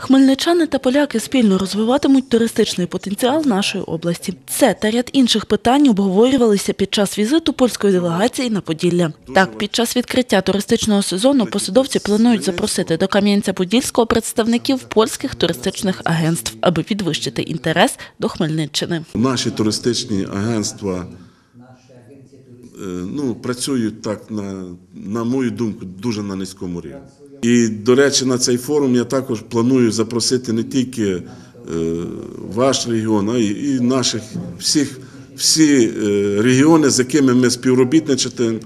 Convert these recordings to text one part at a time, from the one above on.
Хмельничани та поляки спільно розвиватимуть туристичний потенціал нашої області. Це та ряд інших питань обговорювалися під час візиту польської делегації на Поділля. Так, під час відкриття туристичного сезону посадовці планують запросити до Кам'янця-Подільського представників польських туристичних агентств, аби підвищити інтерес до Хмельниччини. Наші туристичні агентства ну, працюють так, на, на мою думку, дуже на низькому рівні. І, до речі, на цей форум я також планую запросити не тільки е, ваш регіон, а і наших всіх, всі е, регіони, з якими ми співробітничаємо,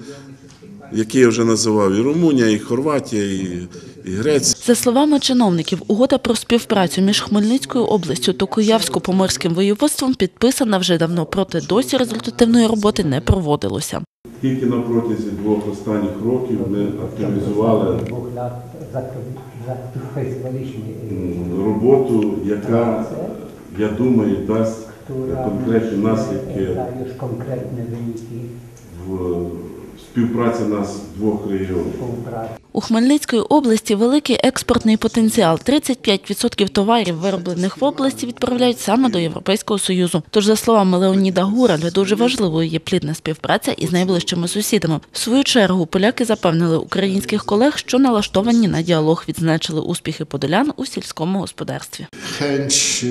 які я вже називав, і Румунія, і Хорватія, і. За словами чиновників, угода про співпрацю між Хмельницькою областю та Куявсько-Поморським воєводством підписана вже давно, проте досі результативної роботи не проводилося. Тільки на протязі двох останніх років ми активізували роботу, яка, я думаю, дасть конкретні наслідки в співпраці нас двох регіонів. У Хмельницької області великий експортний потенціал. 35% товарів, вироблених в області, відправляють саме до Європейського Союзу. Тож, за словами Леоніда Гураля, дуже важливою є плідна співпраця із найближчими сусідами. В свою чергу поляки запевнили українських колег, що налаштовані на діалог, відзначили успіхи подолян у сільському господарстві. Chęć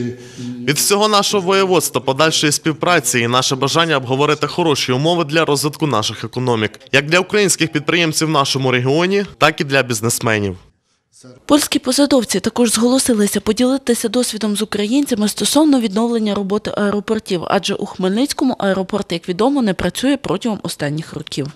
Від всього нашого воєводства, подальшої співпраці і наше бажання обговорити хороші умови для розвитку наших економік, як для українських підприємців в нашому регіоні, так і для бізнесменів. Польські посадовці також зголосилися поділитися досвідом з українцями стосовно відновлення роботи аеропортів, адже у Хмельницькому аеропорт, як відомо, не працює протягом останніх років.